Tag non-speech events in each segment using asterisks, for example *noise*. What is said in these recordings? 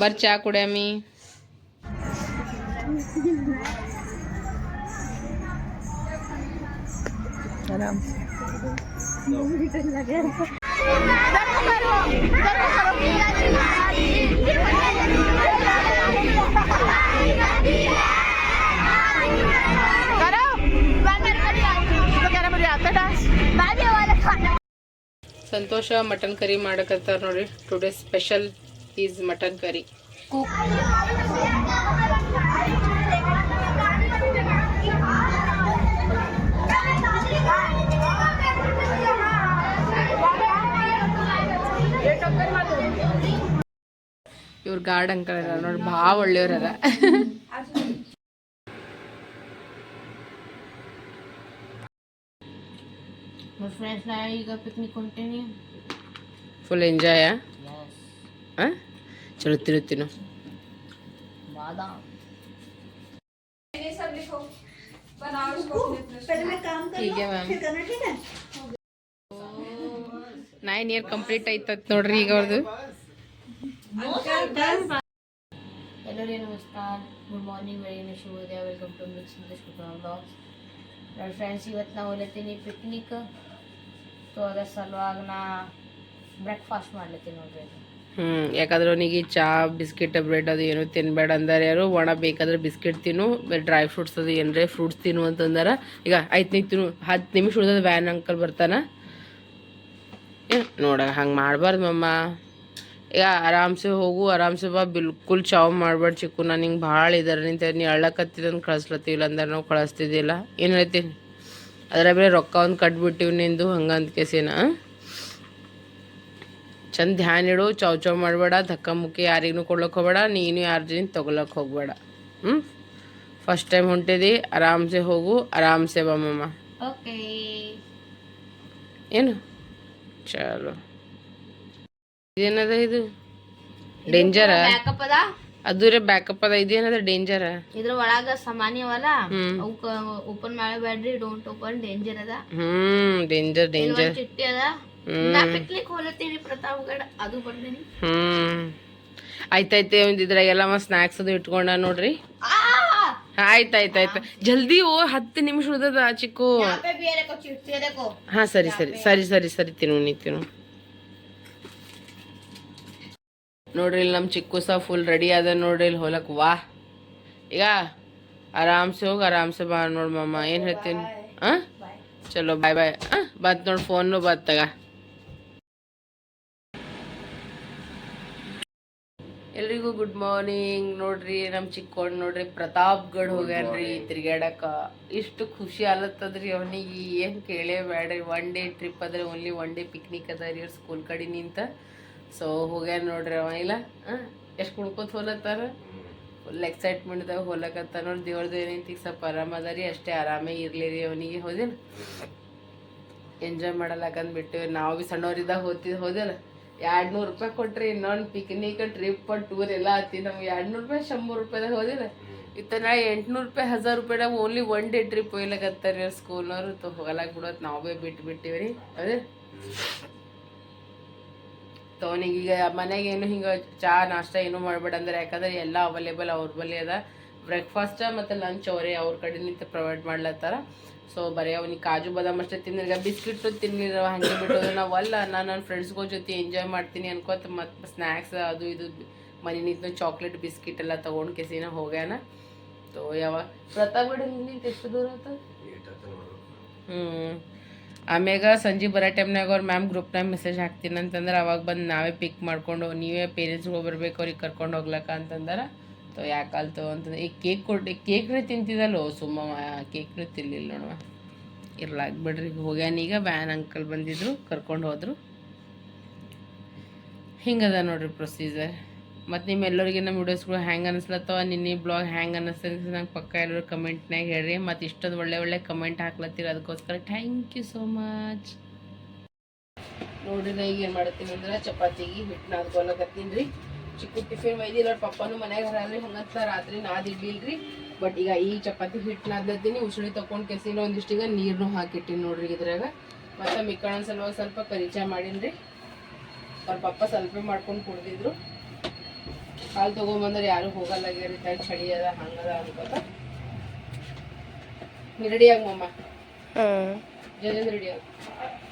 ಬರ್ ಚಾ ಕುಡಿಯಮ್ಮಿ ಆರಾಮ್ ಸಂತೋಷ ಮಟನ್ ಕರಿ ಮಾಡಕತ್ತಾರ ನೋಡ್ರಿ today special is mutton curry ಇವ್ರ ಗಾರ್ಡ್ ಅಂಕಲ್ ಅದ ನೋಡಿ ಭಾಳ ಒಳ್ಳೆಯವ್ರ ಅದ ಫ್ರೆಂಡ್ಸ್ ನಾ ಈಗ ಪಿಕ್ನಿಕ್ ಹೊಂಟೀನಿ ಫುಲ್ ಎಂಜಾಯ ಚಲೋ ತಿರುತ್ತೀನು ಬಾದಾಮ್ ಹೀಗೆ ಮ್ಯಾಮ್. ನೈನ್ ಇಯರ್ ಕಂಪ್ಲೀಟ್ ಆಯ್ತತ್ ನೋಡ್ರಿ ಈಗ ಅವ್ರದ್ದು ಎಲ್ಲರಿಗೂ ನಮಸ್ಕಾರ. ಗುಡ್ ಮಾರ್ನಿಂಗ್ ಬೆಳಗಿನ ಶುಭೋದಯ ವೆಲ್ಕಮ್ ಟು ಮಿಕ್ಸ್ ಸಂದೇಶ್ ಕುಟುಂಬ ಬ್ಲಾಗ್ಸ್ ನನ್ನ ಫ್ರೆಂಡ್ಸ್ ಇವತ್ತು ನಾವು ಹೋಗ್ಲತ್ತೀನಿ ಪಿಕ್ನಿಕ್ ಸೊ ಅದರ ಸಲುವಾಗಿ ನಾ ಬ್ರೇಕ್ಫಾಸ್ಟ್ ಮಾಡ್ಲತ್ತೀನಿ ನೋಡ್ರಿ. ಹ್ಮ್, ಯಾಕಂದ್ರೆ ಅವನಿಗೆ ಚಾ, ಬಿಸ್ಕಿಟ್, ಬ್ರೆಡ್ ಅದು ಏನು ತಿನ್ಬೇಡ ಅಂದಾರ ಯಾರು. ಒಣ ಬೇಕಾದ್ರೆ ಬಿಸ್ಕಿಟ್ ತಿನ್ನು ಡ್ರೈ ಫ್ರೂಟ್ಸ್ ಅದು ಏನ್ರೆ ಫ್ರೂಟ್ಸ್ ತಿನ್ನು ಅಂತಂದಾರ ಈಗ ಆಯ್ತು ನಿಮಿಷ ತಿನ್ನು, ಹತ್ತು ನಿಮಿಷ ಉಳ್ದದ ವ್ಯಾನ್ ಅಂಕಲ್ ಬರ್ತಾನ. ನೋಡ, ಹಂಗೆ ಮಾಡಬಾರ್ದು ಮಮ್ಮ. ಈಗ ಆರಾಮ್ಸೆ ಹೋಗು, ಆರಾಮ್ಸೆ ಬಾ, ಬಿಲ್ಕುಲ್ ಚಾವ್ ಮಾಡ್ಬೇಡ ಚಿಕ್ಕು, ನಾನು ಹಿಂಗೆ ಭಾಳ ಇದಾರೆ. ನಿಂತ ನೀ ಅಳ್ಳಕತ್ತಿದಂಗೆ ಕಳಿಸ್ಲತ್ತಿಲ್ಲ ಅಂದ್ರೆ, ನಾವು ಕಳಿಸ್ತಿದ್ದಿಲ್ಲ. ಏನು ಹೇಳ್ತೀನಿ ಅದ್ರ ಬೇರೆ ರೊಕ್ಕ ಒಂದು ಕಟ್ಬಿಟ್ಟಿವಿ ನಿಂದು ಹಂಗಂತ ಕೇಸಿನ ಚಂದ ಧ್ಯಾನ ಇಡು ಚೌ ಚೌ ಮಾಡಬೇಡ ಧಕ್ಕ ಮುಕ್ಕಿ ಯಾರಿಗೂ ಕೊಡ್ಲಕ್ಕೆ ಹೋಗಬೇಡ ನೀನು ಯಾರ ಜನ ತೊಗೊಳಕ್ಕೆ ಹೋಗಬೇಡ. ಹ್ಞೂ ಫಸ್ಟ್ ಟೈಮ್ ಹೊಂಟಿದಿ ಆರಾಮ್ಸೆ ಹೋಗು ಆರಾಮ್ಸೆ ಬಾ ಮಮ್ಮ ಓಕೆ ಏನು? ಚಲೋ. ಇದೇನದ ಇದು? ಡೇಂಜರ ಬ್ಯಾಕಪ್ ಅದ? ಅದು ರೇ ಬ್ಯಾಕಪ್ ಅದ ಇದೇನದ ಡೇಂಜರ ಇದ್ರ ಒಳಗ ಸಾಮಾನ್ಯವಲ್ಲ ಓಪನ್ ಮಾಡಬೇಡ್ರಿ ಡೋಂಟ್ ಓಪನ್ ಡೇಂಜರ್ ಅದ. ಹ್ಮ್ ಡೇಂಜರ್ ಡೇಂಜರ್ ಚಿಟ್ಟಿ ಅದ. ಹ್ಮ್. ಆಯ್ತಾಯ್ತು ಒಂದು ಇದ್ರಾಗೆಲ್ಲ ಸ್ನಾಕ್ಸ್ ಅದು ಇಟ್ಕೊಂಡ ನೋಡ್ರಿ. ಆಯ್ತಾಯ್ತಾಯ್ತು. ಆಯ್ತು ಆಯ್ತು ಜಲ್ದಿ ಓ ಹತ್ತು ನಿಮಿಷ ಉಳ್ದದ ಚಿಕ್ಕು. ಹಾ ಸರಿ ಸರಿ ಸರಿ ಸರಿ ಸರಿ ತಿನ್ನು ನೀ ತಿನ್ನು. ನೋಡ್ರಿ ಇಲ್ಲಿ ನಮ್ಮ ಚಿಕ್ಕು ಸಹ ಫುಲ್ ರೆಡಿ ಅದ ನೋಡ್ರಿ ಇಲ್ಲಿ ಹೊಲಕ್ ವಾ. ಈಗ ಆರಾಮ್ಸೆ ಹೋಗಿ ಆರಾಮ್ಸೆ ಬಾ ನೋಡ್ ಮಮ್ಮ ಏನು ಹೇಳ್ತೀನಿ? ಹಾ? ಚಲೋ ಬಾಯ್ ಬಾಯ್ ಹಾ ಬತ್ ನೋಡಿ ಫೋನು ಬಂತ್ ಎಲ್ರಿಗೂ ಗುಡ್ ಮಾರ್ನಿಂಗ್ ನೋಡ್ರಿ ನಮ್ಮ ಚಿಕ್ಕೋಡ್ ನೋಡ್ರಿ ಪ್ರತಾಪ್ಗಢ್ ಹೋಗ್ಯಾನ್ರಿ ತಿರ್ಗಾಡಕ ಇಷ್ಟು ಖುಷಿ ಆಲತ್ತದ್ರಿ ಅವನಿಗೆ. ಏನು ಕೇಳೇ ಬ್ಯಾಡ್ರಿ. ಒನ್ ಡೇ ಟ್ರಿಪ್ ಅದ್ರಿ ಓನ್ಲಿ ಒನ್ ಡೇ ಪಿಕ್ನಿಕ್ ಅದ ರೀ ಸ್ಕೂಲ್ ಕಡೆ ನಿಂತ ಸೊ ಹೋಗ್ಯಾನ ನೋಡ್ರಿ ಅವ. ಇಲ್ಲ ಎಷ್ಟು ಕುಣ್ಕೋತ ಹೋಲತ್ತಾರ? ಫುಲ್ ಎಕ್ಸೈಟ್ಮೆಂಟ್ದಾಗ ಹೋಲಕತ್ತ ನೋಡಿ ದೇವ್ರದ್ದು ಏನೈತಿ ಈಗ ಸ್ವಲ್ಪ ಆರಾಮ ಅದ ರೀ. ಅಷ್ಟೇ ಆರಾಮೇ ಇರ್ಲಿ ರೀ ಅವನಿಗೆ. ಹೋದೇನ? ಎಂಜಾಯ್ ಮಾಡಲ್ಲ ಬಿಟ್ಟು ನಾವು ಭೀ ಸಣ್ಣವರಿದ್ದಾಗ ಹೋತಿದ್ ಹೋದೆಲ್ಲ ಎರಡು ನೂರು ರೂಪಾಯಿ ಕೊಟ್ರಿ, ಇನ್ನೊಂದು ಪಿಕ್ನಿಕ್ ಟ್ರಿಪ್ ಟೂರ್ ಎಲ್ಲ ಹತ್ತಿ ನಮ್ಗೆ ಎರಡು ನೂರು ರೂಪಾಯಿ ಶಂಬರ್ ರೂಪಾಯಿದಾಗ ಹೋದಿಲ್ಲ. ಇತ್ತ ನಾ ಎಂಟ್ನೂರು ರೂಪಾಯಿ, ಹಜಾರ್ ರೂಪಾಯಿದಾಗ ಓನ್ಲಿ ಒನ್ ಡೇ ಟ್ರಿಪ್ ಒಯ್ಲಕತ್ತಾರ ಸ್ಕೂಲ್ನವ್ರು ತೊ ಹೋಗಲಾಕ್ ಬಿಡೋದು ನಾವು ಬಿಟ್ಟು ಬಿಟ್ಟಿವಿ ರೀ ಅದೇ ತವನಿಗೀಗ ಮನೆಗೆ ಏನು ಹಿಂಗೆ ಚಾ, ನಾಷ್ಟ ಏನು ಮಾಡಬೇಡ ಅಂದ್ರೆ ಯಾಕಂದ್ರೆ ಎಲ್ಲ ಅವೈಲೇಬಲ್ ಅವ್ರ ಬಳಿ ಅದ. ಬ್ರೇಕ್ಫಾಸ್ಟ ಮತ್ತು ಲಂಚ್ ಅವರೇ ಅವ್ರ ಕಡೆ ನಿಂತು ಪ್ರೊವೈಡ್ ಮಾಡ್ಲತ್ತಾರ. ಸೊ ಬರೀ ಅವನಿಗೆ ಕಾಜು ಬಾದಾಮ್ ಅಷ್ಟೇ ತಿಂದಿರ್ಗ ಬಿಸ್ಕಿಟ್ಟು ತಿನ್ಲಿಲ್ಲ ಹಂಗೆ ಬಿಟ್ಟೋದು ನಾವಲ್ಲ ನಾನು ನನ್ನ ಫ್ರೆಂಡ್ಸ್ಗೋ ಜೊತೆ ಎಂಜಾಯ್ ಮಾಡ್ತೀನಿ ಅನ್ಕೋತ ಮತ್ತು ಸ್ನ್ಯಾಕ್ಸ್ ಅದು ಇದು, ಮನೆ ನಿಂತು ಚಾಕ್ಲೇಟ್ ಬಿಸ್ಕಿಟ್ ಎಲ್ಲ ತೊಗೊಂಡು ಕೆಸಿನ ಹೋಗ್ಯಾನ. ಸೊ ಯಾವಾಗ ಪ್ರತಾಪ್ಗಢ ನಿಂತ ಎಷ್ಟು ದೂರ ಆಯ್ತು ಹ್ಞೂ ಆಮ್ಯಾಗ ಸಂಜೆ ಬರೋ ಟೈಮ್ನಾಗ ಅವ್ರು ಮ್ಯಾಮ್ ಗ್ರೂಪ್ನಾಗ ಮೆಸೇಜ್ ಹಾಕ್ತೀನಿ ಅಂತಂದ್ರೆ, ಅವಾಗ ಬಂದು ನಾವೇ ಪಿಕ್ ಮಾಡ್ಕೊಂಡು, ನೀವೇ ಪೇರೆಂಟ್ಸ್ಗೆ ಬರ್ಬೇಕು, ಅವ್ರಿಗೆ ಕರ್ಕೊಂಡು ಹೋಗ್ಲಕ್ಕ ಅಂತಂದ್ರೆ. ತೋ ಯಾಕಲ್ತು ಅಂತಂದ್ರೆ ಈ ಕೇಕ್ ಕೊಟ್ಟು ಕೇಕ್ರೆ ತಿಂತಿದ್ದಲ್ಲೋ, ಸುಮ್ಮ ಕೇಕ್ರೆ ತಿನ್ಲಿಲ್ಲ ನೋಡುವ. ಇರ್ಲಾಕ್ ಬಿಡ್ರಿ ಹೋಗ್ಯಾನ ಈಗ ವ್ಯಾನ್ ಅಂಕಲ್ ಬಂದಿದ್ರು, ಕರ್ಕೊಂಡು ಹೋದ್ರು. ಹಿಂಗದ ನೋಡ್ರಿ ಪ್ರೊಸೀಜರ್ ಮತ್ತು ನಿಮ್ಮೆಲ್ಲರಿಗೆ ನಮ್ಮ ವಿಡಿಯೋಸ್ಗಳು ಹ್ಯಾಂಗೆ ಅನಿಸ್ಲತ್ತವ ನಿನ್ನೆ ಬ್ಲಾಗ್ ಹ್ಯಾಂಗೆ ಅನ್ನಿಸ್ತದೆ ನಂಗೆ ಪಕ್ಕ ಎಲ್ಲರೂ ಕಮೆಂಟ್ನಾಗ ಹೇಳ್ರಿ. ಮತ್ತು ಇಷ್ಟೊಂದು ಒಳ್ಳೆ ಒಳ್ಳೆ ಕಮೆಂಟ್ ಹಾಕ್ಲತ್ತೀರಿ ಅದಕ್ಕೋಸ್ಕರ ಥ್ಯಾಂಕ್ ಯು ಸೋ ಮಚ್ ನೋಡ್ರಿ ನಾ ಈಗ ಏನು ಮಾಡ್ತೀನಿ ಅಂದ್ರೆ, ಚಪಾತಿಗೆ ಹಿಟ್ಟು ನಾದ್ಕೊಳಕತ್ತೀನಿ ರೀ. ಚಿಕ್ಕ ಟಿಫಿನ್ ಒಯ್ದಿಲ್ಲ ಅವ್ರ ಪಪ್ಪನೂ ಮನ್ಯಾಗ ಹರಲ್ರಿ ಹಂಗಂತ ರಾತ್ರಿ ನಾದಿಡ್ಲಿಲ್ರಿ ಬಟ್ ಈಗ ಈ ಚಪಾತಿ ಹಿಟ್ಟು ನಾದ್ಲತ್ತೀನಿ. ಉಸುಳಿ ತಗೊಂಡು ಕೆಸಿನ ಒಂದಿಷ್ಟೀಗ ನೀರನ್ನು ಹಾಕಿಟ್ಟಿನಿ ನೋಡ್ರಿ ಇದ್ರಾಗ. ಮತ್ತು ಮಿಕ್ಕಣ ಸಲುವಾಗಿ ಸ್ವಲ್ಪ ಪರಿಚಯ ಮಾಡಿನ್ರಿ. ಅವ್ರ ಪಪ್ಪ ಸ್ವಲ್ಪ ಮಾಡ್ಕೊಂಡು ಕುಡ್ದಿದ್ರು. ಕಾಲು ತೊಗೊಂಬಂದ್ರೆ ಯಾರು ಹೋಗಲ್ಲ ತಾಯಿ ಚಳಿ ಅದ ಹಂಗದ ಅನ್ಕೋತ. ರೆಡಿಯಾಗ ಮಮ್ಮ ಜಲ್ದಿ ರೆಡಿ ಆಗ. ಈಗ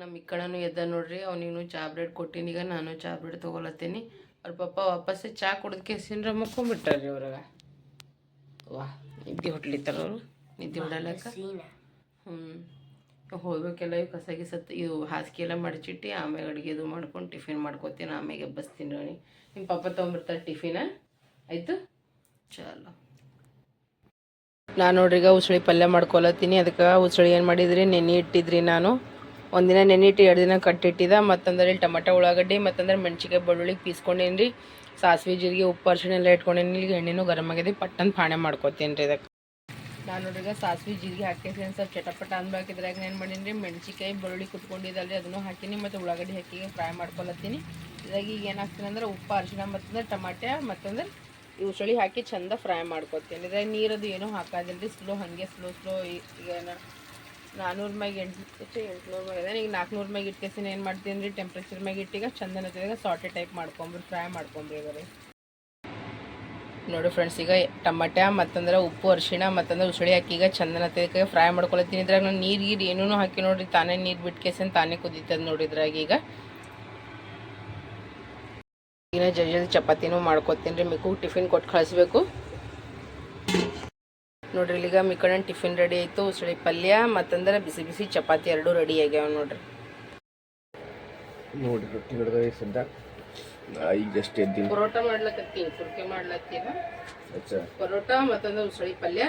ನಮ್ಮ ಇಕ್ಕಳನು ಎದ್ದ ನೋಡ್ರಿ ಅವನಿಗೂ ಚಾ ಬ್ರೆಡ್ ಕೊಟ್ಟಿನಿ ಈಗ ನಾನು ಚಾ ಬ್ರೆಡ್ ತೊಗೊಳತ್ತೀನಿ ಅವ್ರ ಪಪ್ಪ ವಾಪಸ್ ಚಾ ಕುಡ್ದಕ್ಕೆ ಸಿನ್ರ ಮುಕ್ಕೊಂಡ್ಬಿಟ್ಟಾರ್ರಿ ಅವ್ರಾಗ. ವಾ ನಿದ್ದೆ ಹೊಟ್ಲಿತ್ತಾರ ಅವರು? ನಿದ್ದೆ ಹೊಡಲಕ್ಕ? ಹ್ಞೂ ಹೋಗ್ಬೇಕೆಲ್ಲ ಇವು ಕಸ ಸತ್ ಇದು ಹಾಸಿಗೆ ಎಲ್ಲ ಮಡಚಿಟ್ಟು ಆಮೇಲೆ ಅಡುಗೆ ಇದು ಮಾಡ್ಕೊಂಡು ಟಿಫಿನ್ ಮಾಡ್ಕೊತೀನಿ ಆಮೇಲೆ ಎಬ್ಬಸ್ತೀನಿ ರಾಣಿ. ನಿಮ್ಮ ಪಪ್ಪ ತೊಗೊಂಬರ್ತಾರೆ ಟಿಫಿನ? ಆಯಿತು? ಚಲೋ. ನಾನು ನೋಡ್ರಿ ಈಗ ಉಸಳಿ ಪಲ್ಯ ಮಾಡ್ಕೊಳತ್ತೀನಿ ಅದಕ್ಕೆ ಉಸಳಿ ಏನು ಮಾಡಿದ್ರಿ ನೆನೆ ಇಟ್ಟಿದ್ರಿ ನಾನು. ಒಂದಿನ ಇಟ್ಟು ಎರಡು ದಿನ ಕಟ್ಟಿಟ್ಟಿದ್ದ ಮತ್ತಂದ್ರೆ ಇಲ್ಲಿ ಟೊಮಟೊ, ಉಳ್ಳಾಗಡ್ಡಿ ಮತ್ತಂದ್ರೆ ಮೆಣ್ಸಿಕಾಯಿ ಬೆಳ್ಳುಳ್ಳಿ ಪೀಸ್ಕೊಂಡೇನಿ ರೀ ಸಾಸಿವೆ, ಜೀರಿಗೆ, ಉಪ್ಪು, ಅರ್ಶಿಣ ಎಲ್ಲ ಇಟ್ಕೊಂಡೇನಿ ಇಲ್ಲಿ ಎಣ್ಣೆನೂ ಗರಮ್ ಆಗಿದೆ. ಪಟ್ಟಂತ ಪಾಣೆ ಮಾಡ್ಕೊತೀನಿ ರೀ ಇದಕ್ಕೆ. ನಾನು ನೋಡ್ರಿ ಸಾಸಿವೆ, ಜೀರಿಗೆ ಹಾಕಿಸಿ ಸ್ವಲ್ಪ ಚಟಪಟ ಅನ್ಬೇಕಿದ್ರಾಗ ಏನು ಮಾಡೀನಿ ರೀ ಮೆಣ್ಸಿಕಾಯಿ ಬೆಳ್ಳುಳ್ಳಿ ಕುಟ್ಕೊಂಡಿದ್ದಲ್ರಿ ಅದನ್ನು ಹಾಕಿನಿ. ಮತ್ತು ಉಳ್ಳಾಗಡ್ಡಿ ಹಾಕಿ ಫ್ರೈ ಮಾಡ್ಕೊಳತ್ತೀನಿ. ಇದ್ರಾಗ ಈಗ ಏನಾಗ್ತೀನಿ ಅಂದ್ರೆ ಉಪ್ಪು, ಅರಿಶಿಣ ಮತ್ತಂದ್ರೆ ಟಮಾಟೆ ಮತ್ತಂದ್ರೆ ಉಸಳಿ ಹಾಕಿ ಚಂದ ಫ್ರೈ ಮಾಡ್ಕೊತೀನಿ. ಇದ್ರಾಗ ನೀರದು ಏನೂ ಹಾಕೋದಿಲ್ಲ ರೀ ಸ್ಲೋ, ಹಾಗೆ ಸ್ಲೋ ಸ್ಲೋ ಈಗ ನಾ ನಾನ್ನೂರು ಮ್ಯಾಗ ಎಂಟು ಎಂಟುನೂರು ಮ್ಯಾಗ ಈಗ ನಾಲ್ಕುನೂರು ಮ್ಯಾಗ ಇಟ್ಕೇಸಿನ ಏನು ಮಾಡ್ತೀನಿ ರೀ ಟೆಂಪ್ರೇಚರ್ ಮ್ಯಾಗ ಇಟ್ಟಿಗ ಚಂದನ ಹತ್ತಿದಾಗ ಸಾಟೆ ಟೈಪ್ ಮಾಡ್ಕೊಂಬ್ರಿ ಫ್ರೈ ಮಾಡ್ಕೊಂಬ್ರಿ ಬರೀ ನೋಡಿ ಫ್ರೆಂಡ್ಸ್ ಈಗ ಟಮಟ ಮತ್ತಂದ್ರೆ ಉಪ್ಪು, ಅರಿಶಿಣ ಮತ್ತಂದ್ರೆ ಉಸಳಿ ಹಾಕಿ ಈಗ ಚಂದನ ಹತ್ತಿದಕ್ಕೆ ಫ್ರೈ ಮಾಡ್ಕೊಳತ್ತೀನಿ. ಇದ್ರಾಗ ನಾನು ನೀರು ಗೀರು ಏನೂ ಹಾಕಿ ನೋಡಿರಿ, ತಾನೇ ನೀರು ಬಿಟ್ಕೇಸಿನ, ತಾನೇ ಕುದೀತದ ನೋಡಿ ಇದ್ರಾಗ ಈಗ. ಈಗ ಜಲ್ದಿ ಚಪಾತಿನೂ ಮಾಡ್ಕೊತೀನಿ ರೀ, ಮಿಕ್ಕು ಟಿಫಿನ್ ಕೊಟ್ಟು ಕಳಿಸ್ಬೇಕು. ನೋಡ್ರಿ ಇಲ್ಲಿಗ ಮಿಕಣ್ಣ ಟಿಫಿನ್ ರೆಡಿ ಆಯಿತು ಉಸಳಿ ಪಲ್ಯ ಮತ್ತಂದ್ರೆ ಬಿಸಿ ಬಿಸಿ ಚಪಾತಿ ಎರಡೂ ರೆಡಿ ಆಗ್ಯಾವ ನೋಡ್ರಿ. ನೋಡ್ರಿ ರೊಟ್ಟಿ ಹಿಡಿದ ಸದ್ಯ. ನಾ ಈಗ ಜಸ್ಟ್ ಎದ್ದೀನಿ. ಪರೋಟ ಮಾಡ್ಲಕತ್ತೀನಿ ಸುರ್ಕೆ ಮಾಡ್ಲತ್ತೀನ. ಪರೋಟ ಮತ್ತಂದ್ರೆ ಉಸಳಿ ಪಲ್ಯ.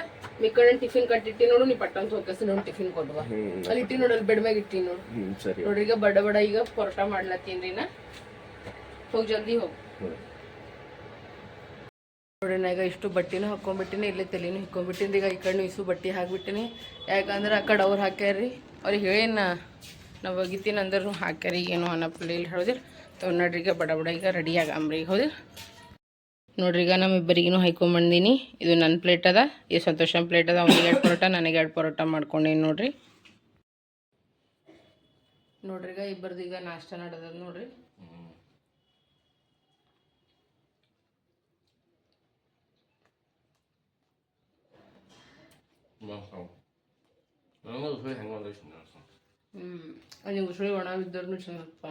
ಮಿಕಣ್ಣ ಟಿಫಿನ್ ಕಟ್ಟಿಟ್ಟಿ ನೋಡು ನೀ ಪಟ್ಟಂತ ಹೋಗಸಿ ನೋಡಿ ಟಿಫಿನ್ ಕೊಡುವ. ಅಲ್ಲಿ ಇಟ್ಟಿ ನೋಡು ಅಲ್ಲಿ ಬೆಡ್ಮ್ಯಾಗ ಇಟ್ಟಿ ನೋಡು. ಸರಿ. ನೋಡ್ರಿ ಈಗ ಬಡ ಬಡ ಈಗ ಪರೋಟ ಮಾಡ್ಲತ್ತೀನಿ ನಾ. ಹೋಗಿ ಜಲ್ದಿ ಹೋಗಿ. ಹ್ಮ್. ನೋಡ್ರಿ ನಾ ಈಗ ಇಷ್ಟು ಬಟ್ಟೆನೂ ಹಾಕೊಂಡ್ಬಿಟ್ಟಿನಿ, ಇಲ್ಲಿ ತಲೆನೂ ಹಿಕ್ಕೊಂಡ್ಬಿಟ್ಟಿನಿ, ಈಗ ಈ ಕಣ್ಣು ಇಸು ಬಟ್ಟೆ ಹಾಕ್ಬಿಟ್ಟಿನಿ. ಯಾಕಂದ್ರೆ ಆ ಕಡೆ ಅವ್ರು ಹಾಕ್ಯಾರ್ರಿ. ಅವ್ರಿಗೆ ಹೇಳಿನ, ನಾವು ಒಗಿತೀನಿ ಅಂದ್ರೂ ಹಾಕ್ಯಾರಿ ಏನೋ ಅನ್ನಪ್ಪ ಇಲ್ಲಿ ಹೇಳಿದ್ರು ತೊ ನೋಡ್ರಿ, ಈಗ ಬಡ ಬಡ ಈಗ ರೆಡಿ ಆಗಂಬ್ರಿ ಈಗ ಹೌದು. ನೋಡ್ರಿ, ಈಗ ನಮ್ಮ ಇಬ್ಬರಿಗೂ ಹಾಕೊಂಬಂದಿನಿ ಇದು ನನ್ನ ಪ್ಲೇಟ್ ಅದ, ಈ ಸಂತೋಷನ ಪ್ಲೇಟ್ ಅದ, ಅವ್ನಿಗೆ ಎರಡು ಪರೋಟ, ನನಗೆ ಎರಡು ಪರೋಟ ಮಾಡ್ಕೊಂಡೀನಿ ನೋಡ್ರಿ. ನೋಡ್ರಿ, ಈಗ ಇಬ್ಬರದು ಈಗ ನಾಷ್ಟ ನಡೆದದ ನೋಡ್ರಿ. ನನಗೂ ಉಸುಳಿ ಹೆಂಗೆ ಒಂದಿಷ್ಟು ನೆನ್ಸು. ಹ್ಞೂ ಅಲ್ಲಿ ಉಸುಳಿ ಒಣ ಬಿದ್ದರ್ನು ಚೆನ್ನಾಗಪ್ಪ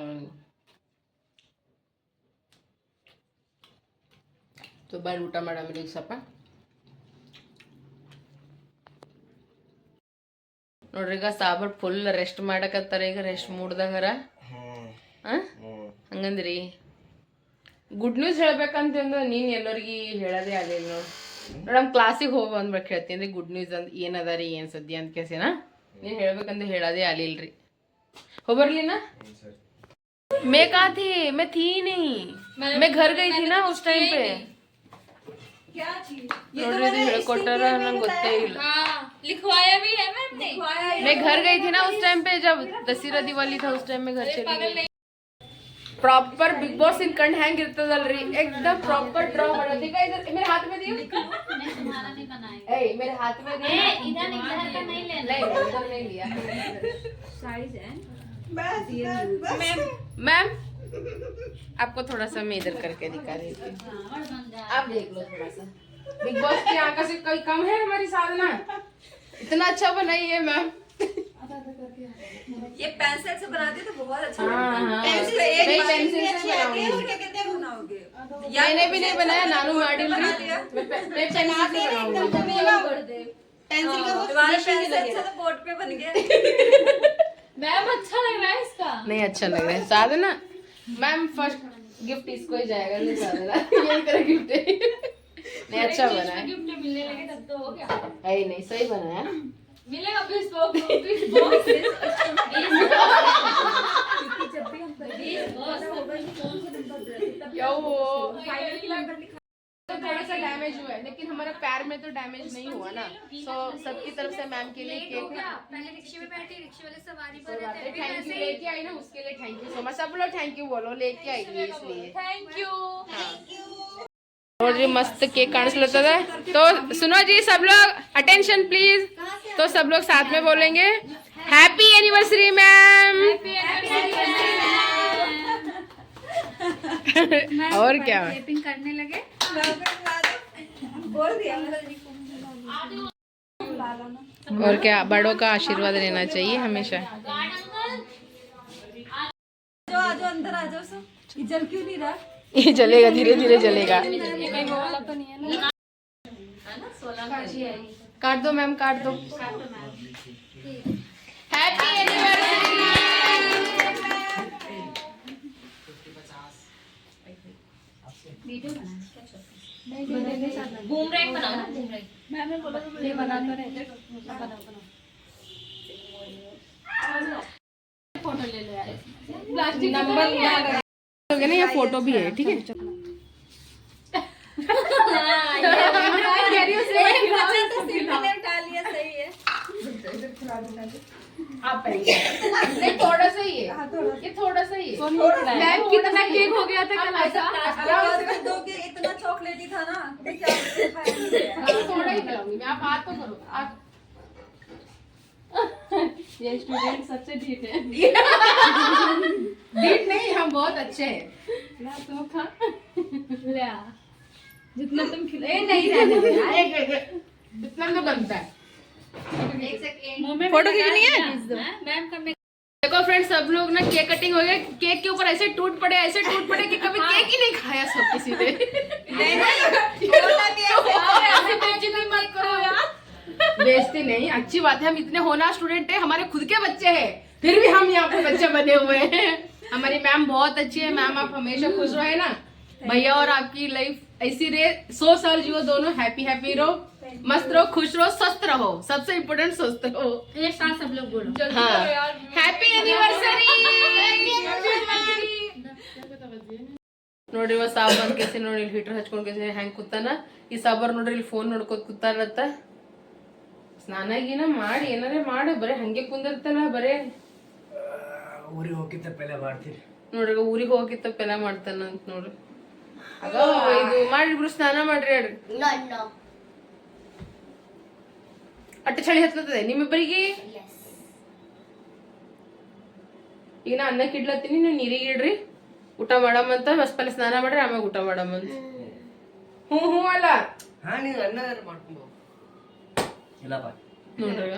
ತುಂಬ ಊಟ ಮಾಡಮ್ರಿ ಈಗ ಸ್ವಲ್ಪ ನೋಡ್ರಿ, ಈಗ ಸಾಬರ್ ಫುಲ್ ರೆಸ್ಟ್ ಮಾಡಕತ್ತಾರ. ಈಗ ರೆಸ್ಟ್ ಮೂಡ್ದಾಗರ ಹಂಗಂದ್ರಿ? ಗುಡ್ ನ್ಯೂಸ್ ಹೇಳ್ಬೇಕಂತಂದ್ರೆ ನೀನು ಎಲ್ಲರಿಗೆ ಹೇಳೋದೇ ಆಗಲಿಲ್ಲ ನೋಡಿ. ನೋಡಮ್ ಕ್ಲಾಸಿಗೆ ಹೋಗಿ ಅಂದ್ಬೇಕು ಹೇಳ್ತೀನಿ ರೀ ಗುಡ್ ನ್ಯೂಸ್ ಅಂತ ಏನದ ರೀ ಏನು ಸದ್ಯ ಅಂತ ಕೇಸಿನ ನೀನು ಹೇಳ್ಬೇಕಂತ ಹೇಳೋದೇ ಆಗಲಿಲ್ಲ ರೀ ಹೋಗ್ಬರ್ಲಿನ मैं कहा थी मैं थी नहीं मैं घर गई थी ना उस टाइम पे ನೋಡ್ರಿ ಇದು ಹೇಳ್ಕೊಟ್ಟಾರ ನಂಗೆ ಗೊತ್ತೇ ಇಲ್ಲ लिखवाया भी है मैंने मैं घर गई थी ना उस टाइम पे जब दशहरा दिवाली था उस टाइम में घर चली गई ಪ್ರಾಪರ್ ಬಿಗ್ ಬಾಸ್ ಇನ್ ಕಂಡ್ ಹೆಂಗ್ ಇರ್ತದಲ್ರಿ एकदम ಪ್ರಾಪರ್ ಡ್ರಾ ಮಾಡೋದು ಈಗ ಇದ್ರ मेरे हाथ में दियो ए मेरे हाथ में दियो इधर इधर का नहीं लेना नहीं इधर नहीं लिया साइज है मैम आपको थोड़ा सा मैं इधर करके दिखा देती हूँ आप देख लो थोड़ा सा बिग बॉस की आंखों से कोई कम है हमारी साधना इतना अच्छा बनाई है मैम ये पेंसिल से बनाते तो बहुत अच्छा हाँ। हाँ पेंसिल से एक मैं बार पेंसिल से बनाऊँगी। क्या कहते हैं बनाओगे मैंने भी नहीं बनाया नानू माडिल मैं पे- मैं पेंसिल से बनाऊँगी। तुम्हारा पेंसिल अच्छा तो बोर्ड पे बन गया। मैम अच्छा लग रहा है इसका। नहीं अच्छा लग रहा है। साधना मैम फ़र्स्ट गिफ्ट इसको ही जाएगा नहीं साधना ये तेरा गिफ्ट है नहीं अच्छा बना है। गिफ्ट मिलने लगे तब तो हो गया। नहीं सही बना है। मिलेगा बीस बॉक्स बीस बॉक्स क्या वो तो थोड़ा सा डैमेज हुआ है लेकिन हमारा पैर में तो डैमेज नहीं हुआ ना सो सबकी तरफ़ से मैम के लिए केक पहले रिक्शे में बैठी रिक्शे वाले सवारी पर थैंक यू लेके आई ना उसके लिए थैंक यू सो मच सब लोग थैंक यू बोलो लेके आई इसलिए थैंक यू और जी मस्त केक काट लेता था। तो सुनो जी सब लोग अटेंशन प्लीज़ तो सब लोग साथ में बोलेंगे हैप्पी एनिवर्सरी मैम और क्या? करने लगे बोल दिया और क्या बड़ों का आशीर्वाद लेना चाहिए हमेशा। जल क्यों नहीं रहा? ये जलेगा धीरे धीरे जलेगा। काट दो मैम काट दो। हैप्पी एनिवर्सरी घूम रहे बनाओ घूम रहे ये बना तो रहे फ़ोटो ले लो यार। प्लास्टिक नंबर होगा ना ये फ़ोटो भी है ठीक है? *laughs* हाँ, ये, ये, ये, ये, ये, ये, ये, ये, है *laughs* आप नहीं थोड़ा सा ही है ये थोड़ा सा ही है मैम कितना केक हो गया था कल ऐसा आवाज़ कर दो कि इतना चॉकलेटी था ना। हाँ, थोड़ा ही खिलाऊँगी मैं आप हाथ तो करो आप ये स्टूडेंट सबसे ढीठ है ढीठ नहीं हम बहुत अच्छे हैं ला तुम खा जितना तुम खिलाए नहीं रहने। इतना तो बनता है फ़ोटो खींचनी है? मैम देखो फ्रेंड्स सब लोग ना केक कटिंग हो गया। केक के ऊपर ऐसे टूट पड़े ऐसे टूट पड़े कि कभी केक ही नहीं खाया सब किसी ने। *laughs* यार। बेइज्जती नहीं अच्छी बात है हम इतने होना स्टूडेंट है हमारे खुद के बच्चे हैं। फिर भी हम यहाँ पे बच्चे बने हुए हैं। हमारी मैम बहुत अच्छी है मैम आप हमेशा खुश रहे ना। भैया और आपकी लाइफ ऐसी रहे सौ साल जियो दोनों हैप्पी हैप्पी रहो। मस्त रहो खुश रहो स्वस्थ रहो सबसे इम्पोर्टेंट स्वस्थ रहो एक साथ सब लोग बोलो हाँ हैप्पी एनिवर्सरी ನೋಡ್ರಿ ಇವ ಸಾಬ್ ಕೇಸಿ ನೋಡಿ ಹೀಟರ್ ಹಚ್ಕೊಂಡ್ ಕೇಸಿ ಹೆಂಗ್ ಕೂತಾನ ಈ ಸಾಬಾರ್ ನೋಡ್ರಿ ಇಲ್ಲಿ ಫೋನ್ ನೋಡ್ಕೋತ ಕೂತಾರತ್ತ ಸ್ನಾನ ಗೀನ ಮಾಡಿ ಏನಾರೇ ಮಾಡಿ ಬರೇ ಹಂಗೆ ಕುಂದಿರ್ತಲ್ಲ ಬರೇ ಊರಿಗೆ ಹೋಗಿದ್ದ ಪೆಲೆ ಮಾಡ್ತೀರಿ ನೋಡ್ರಿ ಊರಿಗೆ ಹೋಗಿತ್ತ ಪೆಲ ಮಾಡ್ತಾನ ಅಂತ ನೋಡ್ರಿ ಆಗ ಇದು ಮಾಡಿಬ್ರು ಸ್ನಾನ ಮಾಡ್ರಿ ಹೇಳ್ರಿ ಅಟ್ಟ ಚಳಿ ಹತ್ತತದೆ ನಿಮ್ಮಿಬ್ಬರಿಗೆ ಈಗ ನಾ ಅನ್ನಕ್ಕೆ ಇಡ್ಲತ್ತೀನಿ ನೀವು ನೀರಿಗೆ ಇಡ್ರಿ. ಊಟ ಮಾಡಮಂತ ಬಸ್ ಪಲ್ಲೆ ಸ್ನಾನ ಮಾಡ್ರಿ ಆಮೇಲೆ ಊಟ ಮಾಡಮಂತ ಹ್ಞೂ ಹ್ಞೂ ಅಲ್ಲ. ಹಾ ಮಾಡ್ಕೊಂಡು ನೋಡ್ರಿ.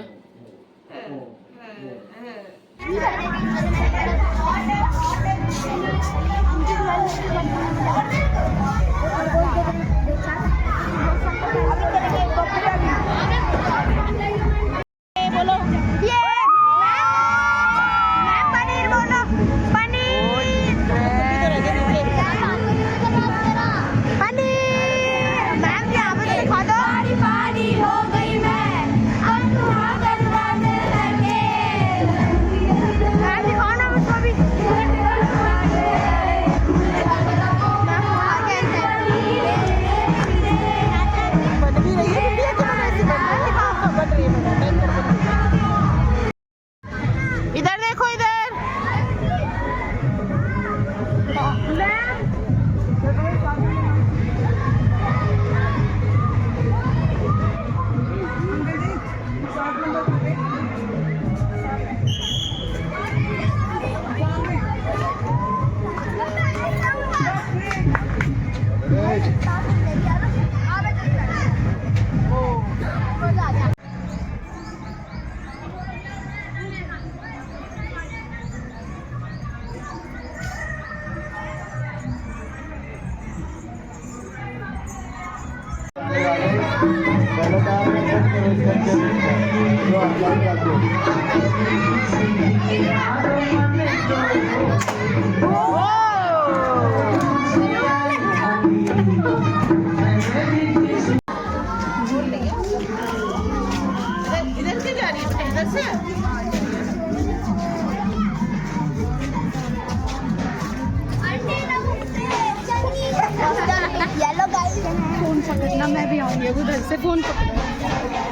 आऊंगी उधर से फोन पकड़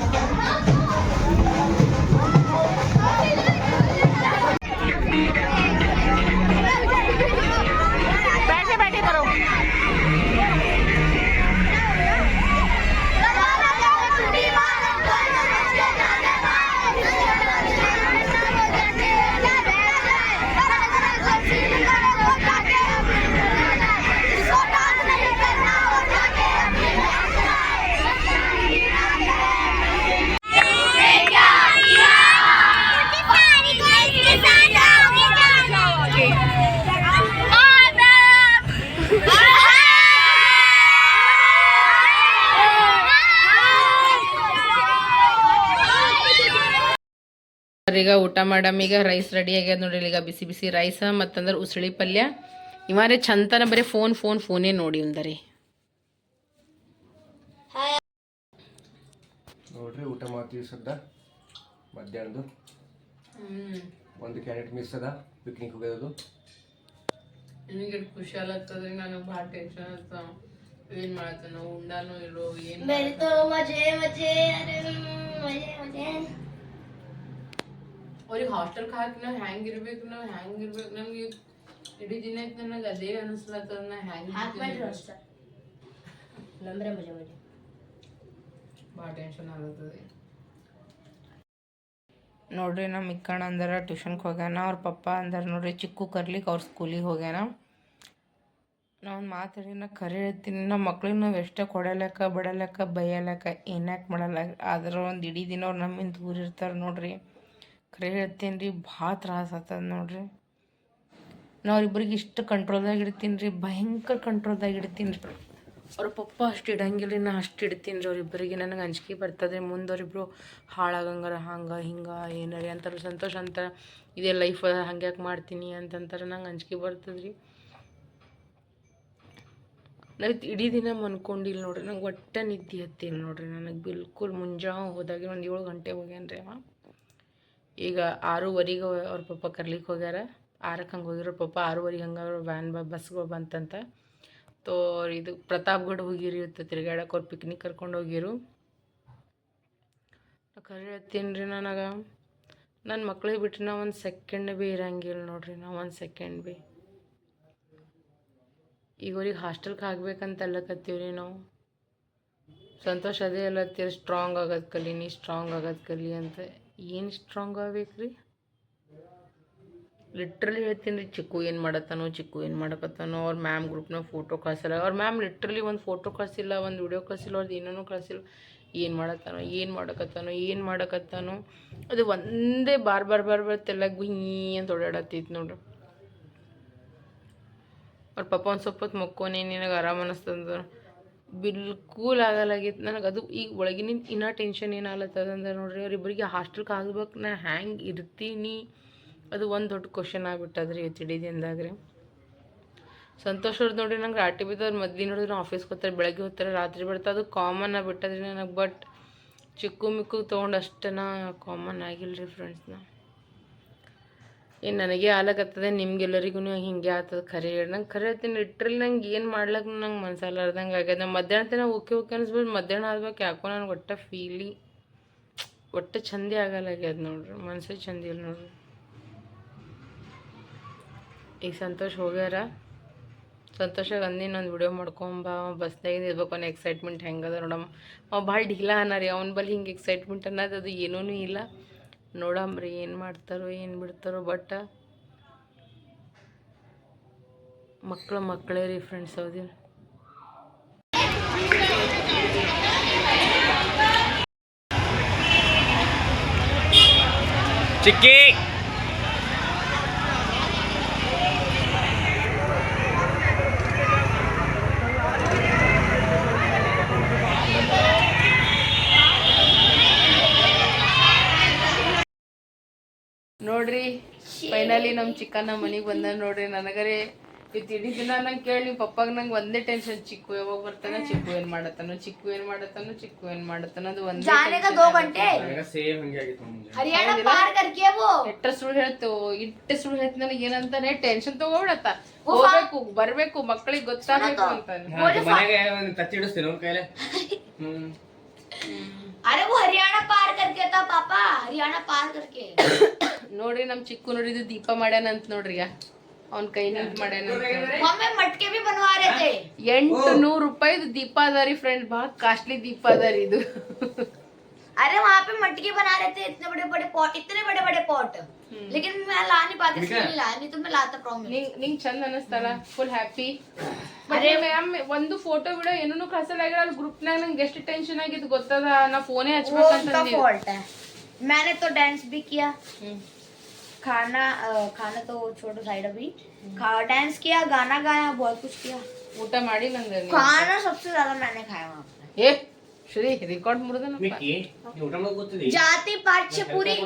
ನೋಡ್ರಿ ಈಗ ಊಟ ಮಾಡಮ್ ಈಗ ರೈಸ್ ರೆಡಿ ಆಗ್ಯದ ನೋಡ್ರಿ ಈಗ ಬಿಸಿ ಬಿಸಿ ರೈಸ ಮತ್ತಂದ್ರೆ ಉಸಳಿ ಪಲ್ಯ. ಇವಾರೆ ಚಂತನ ಬರೀ ಫೋನ್ ಫೋನ್ ಫೋನೇ ನೋಡಿ ಒಂದರಿ ನೋಡ್ರಿ ಊಟ ಮಾಡ್ತೀವಿ ಸದ್ದ. ಮಧ್ಯಾಹ್ನದು. ಒಂದು ಕ್ಯಾರೆಟ್ ಮಿಸ್ ಅದ ಪಿಕ್ನಿಕ್ ಹೋಗೋದು ನನಗೆ ಖುಷಿ ಆಗ್ತದ್ರಿ ನನಗೆ ಭಾಳ ಟೆನ್ಷನ್ ಆಗ್ತಾವ ಏನು ಮಾಡ್ತಾನೋ ಉಂಡಾನು ಇಲ್ಲೋ ಏನು ಮಜೆ ಮಜೆ ಮಜೆ ಮಜೆ. ಅವ್ರಿಗೆ ಹಾಸ್ಟೆಲ್ ಹಾಕಿ ನಾವು ಹೆಂಗಿರ್ಬೇಕು ನಾವು ಹೆಂಗಿರ್ಬೇಕು ನಮ್ಗೆ ಇಡೀ ದಿನ ನನಗೆ ಅದೇ ಅನಿಸ್ಲತ್ತದ ನಾ ಹ್ಯಾಂಗೆ ಅಷ್ಟೇ. ನಮ್ರೆ ಮಜೆ ಮಜೆ. ಭಾಳ ಟೆನ್ಷನ್ ಆಗತ್ತದೆ ನೋಡ್ರಿ ನಮ್ಮ ಮಿಕ್ಕಣ್ಣ ಅಂದಾರ ಟ್ಯೂಷನ್ಗೆ ಹೋಗ್ಯಾನ ಅವ್ರ ಪಪ್ಪ ಅಂದಾರ ನೋಡ್ರಿ ಚಿಕ್ಕು ಕರ್ಲಿಕ್ಕೆ ಅವ್ರ ಸ್ಕೂಲಿಗೆ ಹೋಗ್ಯಾನ. ನಾವು ಮಾತಾಡಿ ನಾ ಕರೆ ಹೇಳ್ತೀನಿ ನಮ್ಮ ಮಕ್ಳಿಗೆ ನಾವು ಎಷ್ಟೇ ಕೊಡಲಕ್ಕ ಬಿಡಲಕ್ಕ ಬೈಯಲಕ್ಕ ಏನಾಕೆ ಮಾಡಲ್ಲ ಆದ್ರೆ ಒಂದು ಇಡೀ ದಿನ ಅವ್ರು ನಮ್ಮಿಂದ ದೂರ ಇರ್ತಾರೆ ನೋಡ್ರಿ. ಖರೆ ಹೇಳ್ತೀನಿ ರೀ ಭಾಳ ತ್ರಾಸ ಆಗ್ತದ ನೋಡ್ರಿ. ನಾ ಅವ್ರಿಬ್ಬರಿಗೆ ಇಷ್ಟು ಕಂಟ್ರೋಲ್ದಾಗ ಇಡ್ತೀನಿ ರೀ ಭಯಂಕರ ಕಂಟ್ರೋಲ್ದಾಗ ಇಡ್ತೀನಿ ರೀ ಅವ್ರ ಪಪ್ಪ ಅಷ್ಟು ಇಡಂಗಿಲ್ಲ ರೀ ನಾ ಅಷ್ಟು ಇಡ್ತೀನಿ ರೀ ಅವ್ರಿಬ್ಬರಿಗೆ ನನಗೆ ಅಂಜಿಕೆ ಬರ್ತದೆ ಮುಂದೆ ಅವ್ರಿಬ್ರು ಹಾಳಾಗಂಗಾರ, ಹಂಗೆ, ಹಿಂಗೆ, ಏನಾರಿ ಅಂತಾರೆ, ಸಂತೋಷ ಅಂತ. ಇದೇ ಲೈಫ್ ಹಂಗೆ ಯಾಕೆ ಮಾಡ್ತೀನಿ ಅಂತಂತಾರೆ ನಂಗೆ ಅಂಜಿಕೆ ಬರ್ತದೆ ರೀ ನಾವು ಇಡೀ ದಿನ ಮನ್ಕೊಂಡಿಲ್ಲ ನೋಡ್ರಿ, ನಂಗೆ ಒಟ್ಟೆ ನಿದ್ದೆ ಹತ್ತಿಲ್ಲ ನೋಡ್ರಿ. ನನಗೆ ಬಿಲ್ಕುಲ್ ಮುಂಜಾನೆ ಹೋದಾಗ ಒಂದು ಏಳು ಗಂಟೆ ಹೋಗ್ಯಾನ ರೀ ಅವ. ಈಗ ಆರೂವರೆಗೆ ಅವ್ರ ಪಪ್ಪ ಕರ್ಲಿಕ್ಕೆ ಹೋಗ್ಯಾರ. ಆರಕ್ಕೆ ಹಂಗೆ ಹೋಗಿರೋ ಪಪ್ಪ ಆರೂವರೆಗೆ ಹಂಗೆ ವ್ಯಾನ್ ಬ ಬಸ್ಗಳು ಬಂತಂತ. ತೋ ಅವ್ರು ಇದು ಪ್ರತಾಪ್ಗಢ ಹೋಗಿರಿ ಇವತ್ತು ತಿರ್ಗಾಡಕ್ಕೆ ಅವ್ರು ಪಿಕ್ನಿಕ್ ಕರ್ಕೊಂಡು ಹೋಗಿರು. ಕರೆ ಹೇಳ್ತೀನಿ ರೀ ನನಗೆ. ನನ್ನ ಮಕ್ಳಿಗೆ ಬಿಟ್ಟು ನಾ ಒಂದು ಸೆಕೆಂಡ್ ಭೀ ಇರಂಗಿಲ್ಲ ನೋಡ್ರಿ, ನಾವು ಒಂದು ಸೆಕೆಂಡ್ ಭೀ ಈಗ ಅವ್ರಿಗೆ ಹಾಸ್ಟೆಲ್ಗೆ ಹಾಕ್ಬೇಕಂತ ರೀ ನಾವು. ಸಂತೋಷ ಅದೇ ಅಲ್ಲತ್ತೀರಿ ಸ್ಟ್ರಾಂಗ್ ಆಗೋದು ನೀ ಸ್ಟ್ರಾಂಗ್ ಆಗೋದು ಕಲಿ ಅಂತ. ಏನು ಸ್ಟ್ರಾಂಗ್ ಆಗ್ಬೇಕು ರೀ ಲಿಟ್ರಲಿ ಹೇಳ್ತೀನಿ ರೀ ಚಿಕ್ಕು ಏನು ಮಾಡತ್ತಾನೋ, ಚಿಕ್ಕು ಏನು ಮಾಡಕತ್ತಾನೋ, ಅವ್ರ ಮ್ಯಾಮ್ ಗ್ರೂಪ್ನಾಗ ಫೋಟೋ ಕಳ್ಸಲ್ಲ. ಅವ್ರ ಮ್ಯಾಮ್ ಲಿಟ್ರಲಿ ಒಂದು ಫೋಟೋ ಕಳ್ಸಿಲ್ಲ, ಒಂದು ವಿಡಿಯೋ ಕಳ್ಸಿಲ್ಲ ಅವ್ರದ್ದು ಏನೇನೋ ಕಳ್ಸಿಲ್ಲ. ಏನು ಮಾಡತ್ತಾನೋ, ಏನು ಮಾಡಕತ್ತಾನೋ ಏನು ಮಾಡಕತ್ತಾನೋ. ಅದು ಒಂದೇ ಬಾರ್ ಬಾರ್ ಬಾರ್ ಬಾರ್ ತೆಲ್ಲ ಗುಯ್ ಅಂತ ಓಡಾಡತ್ತೈತಿ ನೋಡ್ರಿ. ಅವ್ರ ಪಪ್ಪ ಒಂದು ಸ್ವಲ್ಪ ಹೊತ್ತು ಮಕ್ಕೋನಿ, ನಿನಗೆ ಆರಾಮ ಅನಿಸ್ತಂದ್ರೆ ಬಿಲ್ಕುಲ್ ಆಗಲಾಗಿತ್ತು ನನಗೆ ಅದು ಈಗ ಒಳಗಿನಿಂದ ಇನ್ನೂ ಟೆನ್ಷನ್ ಏನಾಗ್ಲತ್ತದಂದ್ರೆ ನೋಡ್ರಿ ಅವ್ರಿಬ್ಬರಿಗೆ ಹಾಸ್ಟೆಲ್ಗೆ ಆಗ್ಬೇಕು ನಾ ಹ್ಯಾಂಗೆ ಇರ್ತೀನಿ? ಅದು ಒಂದು ದೊಡ್ಡ ಕ್ವಶನ್ ಆಗಿಬಿಟ್ಟದ್ರಿ ದಿನದಾಗ ರೀ ಸಂತೋಷ್ ಅವ್ರದ್ದು ನೋಡ್ರಿ ನಂಗೆ ರಾಟಿ ಬಿದ್ದವ್ರು ಮದ್ವೆ ನೋಡಿದ್ರೆ ಆಫೀಸ್ಗೆ ಹೋಗ್ತಾರೆ, ಬೆಳಗ್ಗೆ ಹೋಗ್ತಾರೆ, ರಾತ್ರಿ ಬಿಡ್ತಾರೆ ಅದು ಕಾಮನ್ ಆಗಿಬಿಟ್ಟದ್ರಿ ನನಗೆ ಬಟ್ ಚಿಕ್ಕು ಮಿಕ್ಕು ತೊಗೊಂಡು ಅಷ್ಟನ ಕಾಮನ್ ಆಗಿಲ್ಲ ರೀ ಫ್ರೆಂಡ್ಸ್ನ ಏನು ನನಗೆ ಆಲಕತ್ತದೆ ನಿಮ್ಗೆಲ್ಲರಿಗೂ ಹಿಂಗೆ ಆಗ್ತದೆ ಖರೆ ನಂಗೆ ಖರೆ ಹೇಳ್ತೀನಿ ನಂಗೆ ಏನು ಮಾಡ್ಲಕ್ಕ ನಂಗೆ ಮನ್ಸಲ್ಲಾರ್ದಂಗೆ ಆಗ್ಯದ. ಮಧ್ಯಾಹ್ನ ತನಕ ಓಕೆ ಓಕೆ ಅನ್ಸ್ಬೋದು ಮಧ್ಯಾಹ್ನ ಆದ್ಬೇಕು ಯಾಕೋ ನನಗೆ ಒಟ್ಟ ಫೀಲಿ ಒಟ್ಟು ಚಂದೇ ಆಗಲ್ಲಾಗ್ಯದ ನೋಡ್ರಿ. ಮನ್ಸೇ ಚಂದ ಇಲ್ಲ ನೋಡ್ರಿ. ಈಗ ಸಂತೋಷ್ ಹೋಗ್ಯಾರ? ಸಂತೋಷಾಗ ಅಂದಿನ ಒಂದು ವಿಡಿಯೋ ಮಾಡ್ಕೊಂಬ ಬಸ್ನಾಗಿಂದ ಇರ್ಬೇಕು ಅನ್ನೋ ಎಕ್ಸೈಟ್ಮೆಂಟ್ ಹೆಂಗದ ನೋಡಮ್ಮ. ಅವ ಭಾಳ ಢೀಲ ಅನ್ನಾರಿ ಅವ್ನ ಬಲ್ಲಿ ಹಿಂಗೆ ಎಕ್ಸೈಟ್ಮೆಂಟ್ ಅನ್ನೋದು ಅದು ಏನೂ ಇಲ್ಲ. ನೋಡಮ್ರಿ ಏನು ಮಾಡ್ತಾರೋ ಏನು ಬಿಡ್ತಾರೋ ಬಟ್ ಮಕ್ಕಳು ಮಕ್ಕಳೇ ರೀ ಫ್ರೆಂಡ್ಸ್ ಹೌದಿಲ್ಲ ಚಿಕ್ಕಿ ನೋಡ್ರಿ ಫೈನಲಿ ನಮ್ಮ ಚಿಕ್ಕನ ಮನೆಗೆ ಬಂದ ನೋಡ್ರಿ ನನಗರೇ ಇವತ್ತು ಇಡೀ ದಿನ ನಂಗೆ ಕೇಳಿ ನಿಮ್ಮ ಪಪ್ಪಾಗ ನಂಗೆ ಒಂದೇ ಟೆನ್ಷನ್ ಚಿಕ್ಕು ಯಾವಾಗ ಬರ್ತಾನ ಚಿಕ್ಕು ಏನ್ ಮಾಡತ್ತಾನೋ ಚಿಕ್ಕು ಏನ್ ಮಾಡತ್ತಾನೋ ಚಿಕ್ಕು ಏನ್ ಮಾಡತ್ತಾನೋ ಅದು ಒಂದೇ ಎಟ್ಟ ಸುಳ್ಳು ಹೇಳ್ತು ಇಟ್ಟ ಸುಳ್ಳು ಹೇಳ್ತ ನನಗೆ ಏನಂತಾನೆ ಟೆನ್ಷನ್ ತಗೋಬಿಡತ್ತ. ಹೋಗ್ಬೇಕು ಬರ್ಬೇಕು ಮಕ್ಕಳಿಗೆ ಗೊತ್ತಾಗಬೇಕು ಅಂತಾನೆ. ಕತ್ತಿಡಿಸ್ತೀನಿ ಕೈಲೇ. ಹ್ಮ್. अरे वो हरियाणा पार करके था पापा हरियाणा पार करके ನೋಡ್ರಿ ನಮ್ ಚಿಕ್ಕು ನೋಡಿದ್ದು ದೀಪ ಮಾಡ್ಯಾನ ಅಂತ ನೋಡ್ರಿ ಈಗ ಅವ್ನ ಕೈ ನಿಂತ ಮಾಡ್ಯಾನ ಅಂತ ನೋಡ್ರಿ. मम्मी मटके भी बनवा रहे थे ಎಂಟು ನೂರು ರೂಪಾಯಿದು ದೀಪ ಅದ ರೀ ಫ್ರೆಂಡ್ ಭಾಳ ಕಾಸ್ಟ್ಲಿ ದೀಪ ಅದ ರೀ ಇದು अरे वहाँ पे मटके बना रहे थे इतने बड़े बड़े पॉट इतने बड़े बड़े पॉट लेकिन मैं ला नहीं पाती इसलिए नहीं लाया नहीं तो मैं लाता प्रॉमिस ನಿಂಗ್ ನಿಂಗ್ ಚಂದ ಅನಸ್ತಲ್ಲ ಫುಲ್ ಹ್ಯಾಪಿ ಅರೆ ಮ್ಯಾಮ್ ಒಂದು ಫೋಟೋ ವಿಡಿಯೋ ಏನೂ ಕಳ್ಸಲ್ಲ ಆಗಿಲ್ಲ ಅಲ್ಲಿ ಗ್ರೂಪ್ನಾಗ ನಂಗೆ ಎಷ್ಟು ಟೆನ್ಷನ್ ಆಗಿದ್ದು ಗೊತ್ತದ ನಾ ಫೋನೇ वो ಹಚ್ಬೇಕಂತ उनका फॉल्ट है मैंने तो डांस भी किया खाना अ, खाना तो छोड़ो साइड अभी खा डांस किया गाना गाया बहुत कुछ किया ಊಟ ಮಾಡಿ ನಂಗೆ खाना सबसे ज्यादा मैंने खाया वहाँ पे ಏ శ్రీ రికార్డ్ మురుగన్ జాతి పార్చపూరి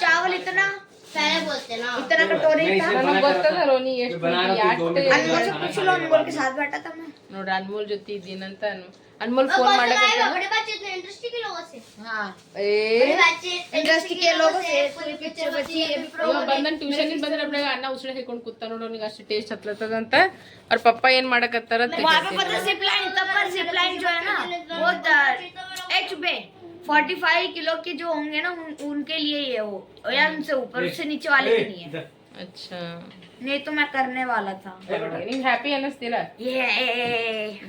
चावल इतना इतना कटोरी था ನನಗೆ ಗೊತ್ತದ ರೋನಿ ಎಷ್ಟು अनमोल से पूछ लो अनमोल के साथ बैठा था मैं ನೋಡ್ರಿ ಅನ್ಮೋಲ್ ಜೊತೆ ಇದ್ದೀನಂತ ಅನ್- ಅನ್ಮೋಲ್ ಫೋನ್ ಮಾಡಕತ್ತ हाँ ಏ इंडस्ट्री के लोगों से पूरी पिक्चर बची है ಇವ ಬಂದನ್ ಟ್ಯೂಷನ್ ಬಂದ್ರೆ ಬಿಡ ಅನ್ನ ಉಸಿಳೆ ಹಾಕೊಂಡು ಕೂತ ನೋಡು ಅವ್ನಿಗೆ ಅಷ್ಟು ಟೇಸ್ಟ್ ಹತ್ಲತ್ತದಂತ ಅವ್ರ ಪಪ್ಪ ಏನ್ ಮಾಡಕತ್ತಾರ वहाँ पे पता जिप लाइन तब पर जिप लाइन जो है ना वो एच पे फोर्टी फाइव किलो के जो होंगे ना उन, उनके लिए ही है वो या उनसे ऊपर उससे नीचे वाले के नहीं है ಅಚ್ಚಾ नहीं तो मैं करने वाला था ನಿಂಗೆ ಹ್ಯಾಪಿ ಅನ್ನಿಸ್ತಿಲ್ಲ ये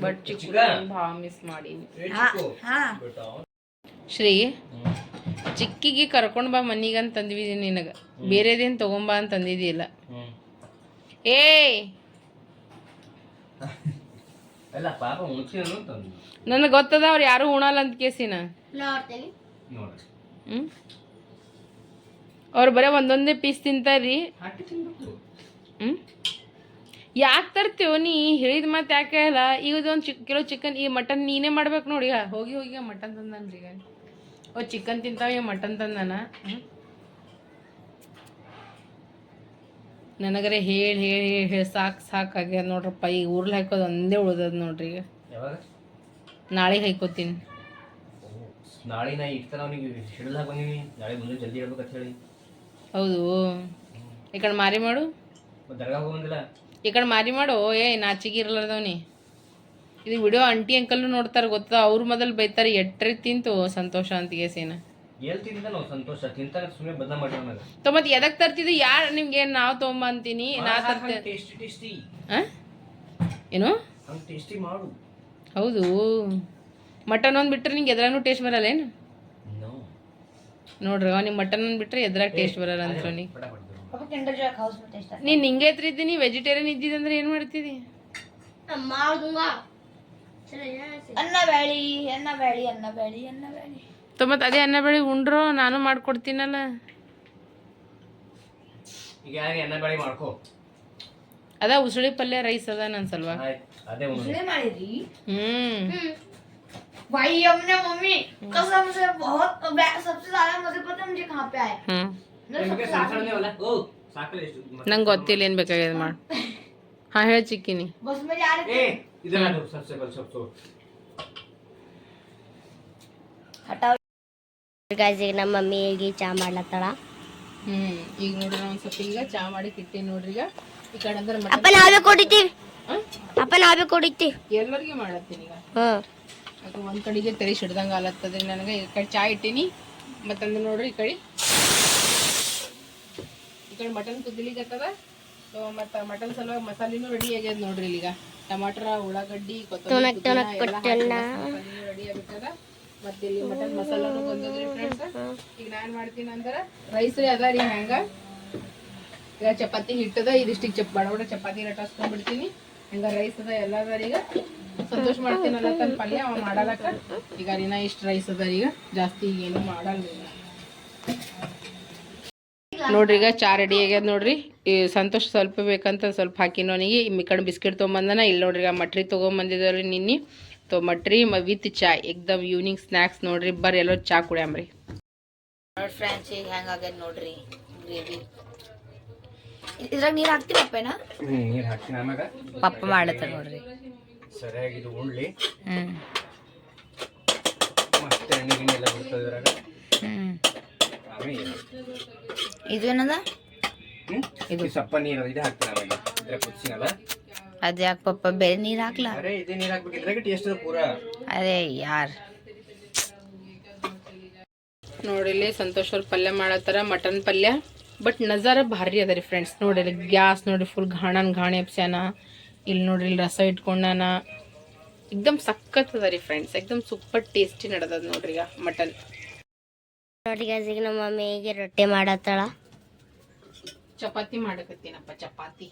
ಬಟ್ ಚಿಕ್ಕ ಭಾಳ ಮಿಸ್ ಮಾಡೀನಿ हाँ हाँ ಶ್ರೀ ಚಿಕ್ಕಿಗೆ ಕರ್ಕೊಂಡ್ ಬಾ ಮನಿಗೆ ಅಂತ ತಂದ್ವಿ ನಿನಗ ಬೇರೆದೇನ್ ತಗೊಂಬಾ ಅಂತ ತಂದಿದ್ದಿಲ್ಲ ಏ ಅಲ್ಲ ಪಾಪ ಮುಂಚೆ ತಂದು ನನಗೆ ಗೊತ್ತದ ಅವ್ರು ಯಾರು ಉಣಲ್ಲ ಅಂತ ಕೇಸಿನ? ನೋಡ್ರಿ ಹ್ಮ್? ಅವ್ರು ಬರೀ ಒಂದೊಂದೇ ಪೀಸ್ ತಿಂತಾರ್ರಿ ಹಾಕಿ ತಿನ್ಬೇಕು. ಹ್ಮ್? ಯಾಕೆ ತರ್ತೀವ ನೀ? ಹೇಳಿದ ಮತ್ತೆ ಯಾಕೆ ಅಲ್ಲ? ಈಗ ಒಂದು ಚಿಕ್ ಕಿಲೋ ಚಿಕನ್ ಈ ಮಟನ್ ನೀನೇ ಮಾಡ್ಬೇಕು ನೋಡಿ ಹೋಗಿ ಹೋಗಿ ಮಟನ್ ತಂದನ್ರಿ ಈಗ. ಓ ಚಿಕನ್ ತಿಂತಾವ ಈಗ ಮಟನ್ ತಂದಾನ? ಹ್ಮ್? ನನಗರೆ ಹೇಳಿ ಹೇಳಿ ಹೇಳಿ ಹೇಳಿ. ಸಾಕು ಸಾಕು ಆಗ್ಯದ ನೋಡ್ರಪ್ಪ. ಈಗ ಊರ್ಲಿ ಹಾಕೋದು ಒಂದೇ ಉಳ್ದದ ನೋಡ್ರಿ ಈಗ. ನಾಳೆಗೆ ಹಾಕೋತೀನಿ. ನಾಳೆ ನಾ ಅವನಿಗೆ. ಹಿಡಿದು ಹಾಕಿ ಬಂದೀನಿ. ನಾಳೆ ಮುಂದೆ ಜಲ್ದಿ ಅಂತ ಹೇಳಿ. ಹೌದು. ಈ ಕಡೆ ಮಾರಿ ಮಾಡು. ದರ್ಗಾ ಹೋಗಂಗಿಲ್ಲ? ಈ ಕಡೆ ಮಾರಿ ಮಾಡು. ಏ ನಾಚಿಗೆ ಇರಲಾರ್ದವ್ನಿ ಇದು ವಿಡಿಯೋ ಆಂಟಿ ಅಂಕಲ್ ನೋಡ್ತಾರೆ ಗೊತ್ತಾ ಅವ್ರ ಮೊದಲು ಬೈತಾರೆ ಎಟ್ರೆ ತಿಂತು ಸಂತೋಷ ಅಂತ ಗೇಸಿನ ಹೇಳ್ತಿದ್ದಲ್ಲ ಸಂತೋಷ ಎದಕ್ಕೆ ತರ್ತಿದ್ದು? ಯಾರು ನಿಮ್ಗೆ ನಾವು ತೊಗೊಂಬಂತೀನಿ ನಾ ಟೇಸ್ಟಿ ಏನು? ಮಾಡು. ಹೌದು. ಮಟನ್ ಒಂದು ಬಿಟ್ಟರೆ ನಿಂಗೆ ಎದ್ರಾಗೂ ಟೇಸ್ಟ್ ಬರಲ್ಲ ಏನು? ನೋಡ್ರಿ ನಿಮ್ಮ ಮಟನ್ ಒಂದು ಬಿಟ್ಟರೆ ಎದ್ರಾಗ ಟೇಸ್ಟ್ ಬರಲ್ಲ ಅಂತ ನೀನು ನಿಂಗೆ ಇದ್ದೀನಿ ವೆಜಿಟೇರಿಯನ್ ಇದ್ದಿದ್ರೆ ಏನು ಮಾಡ್ತಿದ್ದಿ? ಅನ್ನ ಬ್ಯಾಳಿ ಅನ್ನ ಬ್ಯಾಳಿ ಅನ್ನ ಬ್ಯಾಳಿ ಅನ್ನ ಬ್ಯಾಳಿ. बैली अन्ना बैली ತೊ ಮತ್ತೆ ಅದೇ ಅನ್ನ ಬೆಳೆ ಉಂಡ್ರು ನಾನು ಮಾಡ್ಕೊಡ್ತೀನಲ್ಲ ಈಗ ಯಾರಿಗೆ ಎಣ್ಣೆ ಬೇಳೆ ಮಾಡ್ಕೋ ಅದ ಉಸುಳಿ ಪಲ್ಯ ರೈಸ್ ಅದ ನನ್ನ ಸಲ್ವಾಗ ಆಯ್ತು ಅದೇ ಒಂದು उसने मारी थी ಹ್ಮ್ भाई हमने मम्मी कसम से बहुत सबसे ज्यादा मुझे पता है मुझे कहाँ पे आया ಹ್ಮ್ मेरे ನಿಮಗೆ सबसे ಸಣ್ಣ ज्यादा ಸಣ್ಣದೇವಲ್ಲ ಓ ಸಾಕಲ್ಲ ಎಷ್ಟು ನಂಗೆ ಗೊತ್ತಿಲ್ಲ ಏನು ಬೇಕಾಗ್ಯದ ಮಾಡಿ ಹಾಂ ಹೇಳಿ ಚಿಕ್ಕಿನಿ बस में जा रहे ಏ थे ಇದನ್ನ ಸಬ್ಸೆ ಬಲ್ ಸಬ್ಸೋ हटाओ ಗಾಯ್ಸ್ ಈಗ ನಮ್ಮ ಮಮ್ಮಿ ಈಗ ಚಾ ಮಾಡ್ಲತ್ತಾಳ. ಹ್ಮ್ ಈಗ ನೋಡ್ರಿ ಒಂದ್ ಸ್ವಲ್ಪ ಈಗ ಚಾ ಮಾಡಿ ಕಿಟ್ಟಿ ನೋಡ್ರಿ ಈಗ. ಈ ಕಡೆ ಅಂದ್ರೆ ಅಪ್ಪ ನಾವೇ ಕೊಡಿತೀವಿ. ಅಪ್ಪ ನಾವೇ ಕೊಡಿತೀವಿ. ಎಲ್ಲರಿಗೂ ಮಾಡತ್ತೀನಿ ಈಗ. ಹ್ಮ್ ಒಂದ್ ಕಡೆಗೆ ತರಿ ಸಿಡ್ದಂಗ ಆಲತ್ತದ್ರಿ ನನಗೆ. ಈ ಕಡೆ ಚಾ ಇಟ್ಟಿನಿ. ಮತ್ತಂದ್ರೆ ನೋಡ್ರಿ ಈ ಕಡೆ. ಈ ಕಡೆ ಮಟನ್ ಕುದ್ದಲಿಗತ್ತದ ಮತ್ತ ಮಟನ್ ಸಲುವಾಗಿ ಮಸಾಲಿನೂ ರೆಡಿ ಆಗ್ಯದ ನೋಡ್ರಿ ಈಗ. ಟಮಾಟರ ಉಳ್ಳಾಗಡ್ಡಿ ಕೊತ್ತಂಬರಿ ರೆಡಿ ಆಗ್ಬಿಟ್ಟದ. ಮತ್ತೆ ಇಲ್ಲಿ ಮಟನ್ ಮಸಾಲಾನು ಬಂದದ್ರಿ ಫ್ರೆಂಡ್ಸ್ ಈಗ ನಾನು ಮಾಡ್ತೀನಿ ಅಂದ್ರೆ ರೈಸ್ ರೀ ಅದ ರೀ ಹ್ಯಾಂಗ? ಈಗ ಚಪಾತಿ ಹಿಟ್ಟದ, ಇದಿಷ್ಟಿಗೆ ಚಪ್ ಬಡ ಬಡ ಚಪಾತಿ ರಟಾಸ್ಕೊಂಡ್ಬಿಡ್ತೀನಿ ಹಂಗ ರೈಸ್ ಅದ, ಎಲ್ಲ ಅದ ಈಗ ಸಂತೋಷ ಮಾಡ್ತೀನಲ್ಲ ತನ್ನ ಪಲ್ಯ, ಅವ ಮಾಡಲಕ್ಕ ಈಗ ಇನ್ನ ಇಷ್ಟು ರೈಸ್ ಅದ ಈಗ ಜಾಸ್ತಿ ಏನು ಮಾಡಲ್ಲ. ನೋಡ್ರಿ ಈಗ ಚಾ ರೆಡಿ ಆಗ್ಯದ ನೋಡ್ರಿ. ಈ ಸಂತೋಷ ಸ್ವಲ್ಪ ಬೇಕಂತ ಸ್ವಲ್ಪ ಹಾಕಿನವನಿಗೆ ಈ ಕಡೆ ಬಿಸ್ಕೆಟ್ ತೊಗೊಂಬಂದನ. ಇಲ್ಲಿ ನೋಡ್ರಿ ಈಗ ಮಟ್ರಿ ತೊಗೊಂಬಂದಿದ್ದವ್ರಿ ನಿನ್ನೆ. ತೊ ಮಟ್ರಿ ವಿತ್ ಚಾ ಎಕ್ದಮ್ ಈವ್ನಿಂಗ್ ಸ್ನ್ಯಾಕ್ಸ್ ನೋಡ್ರಿ ಬರ್ರಿ ಎಲ್ಲೋ ಚಾ ಕುಡಿಯಮ್ರಿ ನೋಡಿ ಫ್ರೆಂಡ್ಸ್ ಈಗ ಹೆಂಗಾಗ್ಯದ ನೋಡ್ರಿ ಗ್ರೇವಿ ಇದ್ರಾಗ ನೀರು ಹಾಕ್ತೀರ ಅಪ್ಪೇನ ನೀರು ಹಾಕ್ತೀನಿ ಆಮ್ಯಾಗ. ಪಪ್ಪ ಮಾಡತ್ತ ನೋಡ್ರಿ. ಸರಿಯಾಗಿ ಇದು ಉಳ್ಳಿ ಹ್ಮ್. ಮತ್ತೆ ಎಣ್ಣೆ ಗಿಣ್ಣೆ ಎಲ್ಲ ಬಿಡ್ತದೆ ಇದ್ರಾಗ. ಹ್ಮ್. ಇದು ಏನದ? ಇದು. ಸಪ್ಪ ನೀರು ಇದು ಹಾಕ್ತೀನಿ ಆಮೇಲೆ. ಇದ್ರಾಗ ಕುದಿಸಿನಲ್ಲ. ಅದ್ ಯಾಕೆ ಪಪ್ಪ ಬೇರೆ ನೀರು ಹಾಕ್ಲಾ? ಅರೆ ಇದೇ ನೀರು ಹಾಕ್ಬೇಕು ಇದ್ರಾಗ ಟೇಸ್ಟ್ ಅದ ಪೂರಾ? ಅರೆ ಯಾರ್? ನೋಡಿ ಸಂತೋಷ್ ಅವ್ರ ಪಲ್ಯ ಮಾಡತ್ತಾರ ಮಟನ್ ಪಲ್ಯ. ಬಟ್ ನಜಾರ ಭಾರಿ ಅದ ರೀ ಫ್ರೆಂಡ್ಸ್ ನೋಡಿರಿ ಗ್ಯಾಸ್ ನೋಡಿ ಫುಲ್ ಘಾಣನ್ ಘಾಣಿ ಎಪ್ಸ್ಯಾನ ಇಲ್ಲಿ ನೋಡ್ರಿ ಇಲ್ಲಿ ರಸ ಇಟ್ಕೊಂಡಾನ. ಎಕ್ದಮ್ ಸಖತ್ ಅದ ರೀ ಫ್ರೆಂಡ್ಸ್ ಎಕ್ದಮ್ ಸೂಪರ್ ಟೇಸ್ಟಿ ನಡೆದದ ನೋಡ್ರಿ ಈಗ ಮಟನ್. ನೋಡಿ ಈಗ ನಮ್ಮ ಮಮ್ಮಿಗೆ ರೊಟ್ಟಿ ಮಾಡತ್ತಾಳ. ಚಪಾತಿ ಮಾಡಕತ್ತೀನಪ್ಪ ಚಪಾತಿ.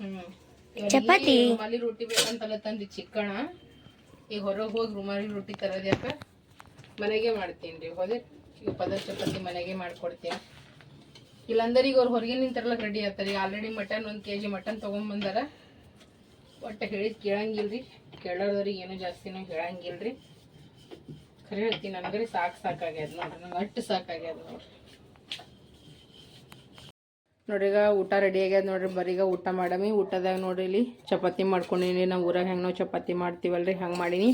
ಹ್ಮ್. ಚಪಾತಿ? ರುಮಾಲಿ ರೊಟ್ಟಿ ಬೇಕಂತಲ್ಲ ತಂದಿ ಚಿಕ್ಕಣ. ಈಗ ಹೊರಗೆ ಹೋಗಿ ರುಮಾಲಿ ರೊಟ್ಟಿ ತರೋದು ಮನೆಗೆ ಮಾಡ್ತೀನಿ ರೀ. ಹೋದೆ ಈಗ ಪದ ಚಪಾತಿ ಮನೆಗೆ ಮಾಡ್ಕೊಡ್ತೀನಿ. ಇಲ್ಲಾಂದ್ರೆ ಈಗ ಅವ್ರು ಹೊರಗೆ ನಿಂತಾರಲ್ಲ ರೆಡಿ ಆಗ್ತಾರೆ. ಈಗ ಆಲ್ರೆಡಿ ಮಟನ್ ಒಂದು ಕೆ ಜಿ ಮಟನ್ ತೊಗೊಂಬಂದಾರ. ಒಟ್ಟು ಹೇಳಿದ್ ಕೇಳಂಗಿಲ್ರಿ. ಕೇಳೋದವ್ರಿಗೆ ಏನೂ ಜಾಸ್ತಿನೂ ಹೇಳಂಗಿಲ್ರಿ. ಖರೆ ಹೇಳ್ತೀನಿ, ನನಗರಿ ಸಾಕು ಸಾಕಾಗ್ಯದ ನೋಡ್ರಿ. ನಂಗೆ ಅಟ್ಟು ಸಾಕಾಗ್ಯದ ನೋಡ್ರಿ. ನೋಡ್ರಿ ಈಗ ಊಟ ರೆಡಿ ಆಗ್ಯದ ನೋಡ್ರಿ. ಬರೀಗ ಊಟ ಮಾಡಮಿ. ಊಟದಾಗ ನೋಡ್ರಿ ಇಲ್ಲಿ ಚಪಾತಿ ಮಾಡ್ಕೊಂಡಿನಿ. ನಾವು ಊರಾಗ ಹೆಂಗೆ ನಾವು ಚಪಾತಿ ಮಾಡ್ತೀವಲ್ರಿ ಹಂಗೆ ಮಾಡೀನಿ.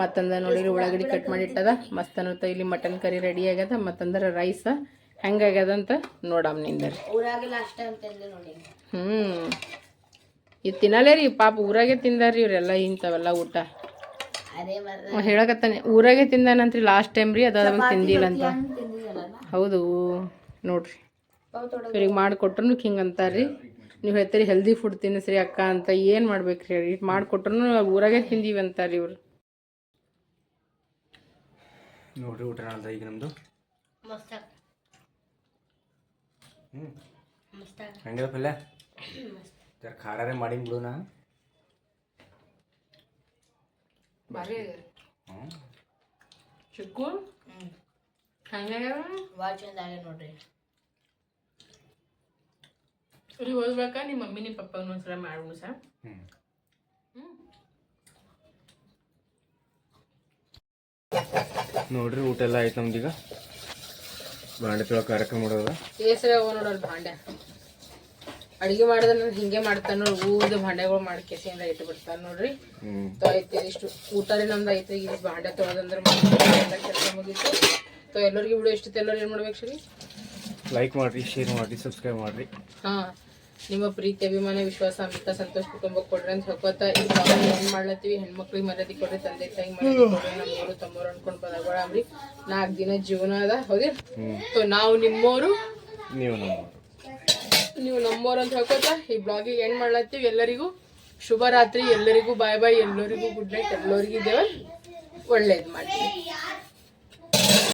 ಮತ್ತಂದ ನೋಡಿರಿ ಉಳ್ಳಾಗಡ್ಡಿ ಕಟ್ ಮಾಡಿ ಇಟ್ಟದ. ಮಸ್ತ್ ಅನ್ನತ್ತ ಇಲ್ಲಿ ಮಟನ್ ಕರಿ ರೆಡಿ ಆಗ್ಯದ. ಮತ್ತಂದ್ರೆ ರೈಸ್ ಹೆಂಗಾಗ್ಯದ ಅಂತ ನೋಡಮ್ ನಿಂದರಿ ಹ್ಞೂ ಇದು ತಿನ್ನಲೇ ರೀ. ಪಾಪ ಊರಾಗೆ ತಿಂದಾರ್ರಿ ಇವರೆಲ್ಲ ಇಂಥವೆಲ್ಲ ಊಟ. ಹೇಳಕತ್ತಾನೆ ಊರಾಗೆ ತಿಂದಾನಂತ್ರಿ ಲಾಸ್ಟ್ ಟೈಮ್ ರೀ ಅದ ತಿಂದಿಲ್ಲ ಅಂತ. ಹೌದು ನೋಡ್ರಿ. ಇವ್ರಿಗೆ ಮಾಡಿಕೊಟ್ರು ಹಿಂಗೆ ಅಂತಾರ್ರಿ. ನೀವು ಹೇಳ್ತೀರಿ ಹೆಲ್ದಿ ಫುಡ್ ತಿನ್ನಿಸ್ರಿ ಅಕ್ಕ ಅಂತ ಏನು ಮಾಡ್ಬೇಕ್ರಿ ಹೇಳಿ? ಇಟ್ಟು ಮಾಡಿಕೊಟ್ರು ಊರಾಗೆ ತಿಂದೀವಿ ಅಂತಾರೆ ಇವ್ರು. ನೋಡ್ರಿ ಊಟ ಈಗ ನಮ್ಮದು ಹಂಗಿಲ್ಲ ಹ್ಞೂ ಮಸ್ತ್ ಹಂಗೆ ಪಲ್ಯ? ಜರ ಖಾರನೇ ಮಾಡಿನ ಬಿಡುನಾ ಭಾರಿ ಹ್ಞೂ ಚಿಕ್ಕು? ಹಂಗೆ ಭಾಳ ಚಂದ ಆಗ್ಯ ನೋಡ್ರಿ. ಇವ್ರಿಗೆ ಹೋಗ್ಬೇಕಾ ನಿಮ್ಮ ಮಮ್ಮಿ ನಿಮ್ಮ ಪಪ್ಪ ಒಂದ್ಸಲ ಮಾಡೋಣ ಸರ್ ನೋಡ್ರಿ ಊಟ ಎಲ್ಲ ಆಯ್ತು ನಮ್ದೀಗ ಬಾಂಡೆ ತೊಳೋ ಕಾರ್ಯಕ್ರಮ ಮಾಡೋದ. ಕೇಸರಿ ಅವ ನೋಡಲ್ ಭಾಂಡೆ ಅಡಿಗೆ ಮಾಡಿದ್ರೆ ಹಿಂಗೆ ಮಾಡ್ತಾನೆ ನೋಡಿ ಊರ್ದು ಭಾಂಡೆಗಳು ಮಾಡಿ ಅಂದ್ರೆ ಇಟ್ಟು ಬಿಡ್ತಾನೆ ನೋಡ್ರಿ. ಹ್ಞೂ ತೊ ಐತಿ ಇಷ್ಟು. ಊಟ ರೀ ನಮ್ದು ಐತಿ ಇಲ್ಲಿ ಭಾಂಡೆ ತೊಳೆದಂದ್ರೆ ಕೆಲಸ ಮುಗೀತು. ತೊ ಎಲ್ಲರಿಗೂ ವಿಡಿಯೋ ಇಷ್ಟ ಎಲ್ಲರೂ ಏನು ಮಾಡ್ಬೇಕು ಸರಿ? ಲೈಕ್ ಮಾಡ್ರಿ ಶೇರ್ ಮಾಡ್ರಿ ಸಬ್ಸ್ಕ್ರೈಬ್ ಮಾಡ್ರಿ. ಹಾ ನಿಮ್ಮ ಪ್ರೀತಿ ಅಭಿಮಾನ ವಿಶ್ವಾಸ ಅಮೃತ ಸಂತೋಷ ಕುಟುಂಬಕ್ಕೆ ಕೊಡ್ರಿ ಅಂತ ಹೇಳ್ಕೊತ ಈ ಬ್ಲಾಗ್ ಏನ್ ಮಾಡ್ಲತ್ತೀವಿ? ಹೆಣ್ಮಕ್ಳಿಗೆ ಮರ್ಯಾದೆ ಕೊಡ್ರಿ ತಂದೆ ತಾಯಿ ಮರ್ಯಾದೆ ಕೊಡ್ರಿ ನಮ್ಮವರು ತಮ್ಮವ್ರು ಅನ್ಕೊಂಡ್ ಅಂದ್ರಿ ನಾಲ್ಕು ದಿನ ಜೀವನ ಅದ ಹೌದಿ ಸೊ ನಾವು ನಿಮ್ಮವರು ನೀವು ನಮ್ಮ ನೀವು ನಮ್ಮವ್ರು ಅಂತ ಹೇಳ್ಕೊತ ಈ ಬ್ಲಾಗಿಗೆ ಏನ್ ಮಾಡ್ಲತ್ತೀವಿ? ಎಲ್ಲರಿಗೂ ಶುಭ ರಾತ್ರಿ ಎಲ್ಲರಿಗೂ ಬಾಯ್ ಬಾಯ್ ಎಲ್ಲರಿಗೂ ಗುಡ್ ನೈಟ್ ಎಲ್ಲರಿಗೂ ಇದ್ದೇವೆ ಒಳ್ಳೇದು ಮಾಡ್ತೀವಿ